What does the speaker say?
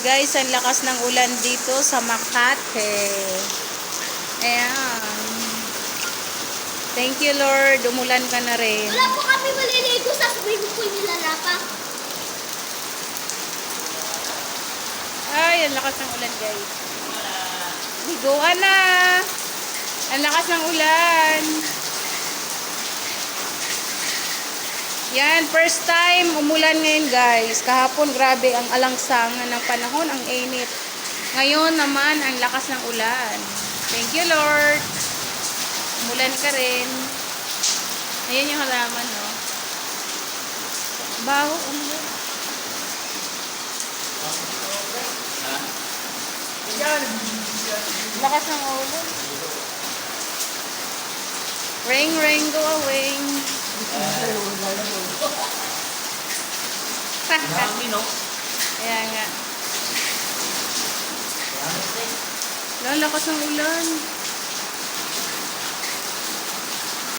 guys, ang lakas ng ulan dito sa Makati. Ayan. Thank you Lord, umulan ka na rin. Wala po kami maliligo sa swimming pool nila Rapa. Ay, ang lakas ng ulan guys. Liguan na. Ang lakas ng ulan. Yan, first time umulan ngayon guys. Kahapon grabe ang alangsangan ng panahon, ang init. Ngayon naman ang lakas ng ulan. Thank you Lord. Umulan ka rin. Ayan yung halaman, no? Baho, umulan. Lakas ng ulan. Rain, rain, go away. Dami, no? Kaya nga. Ang lakas ng ulan.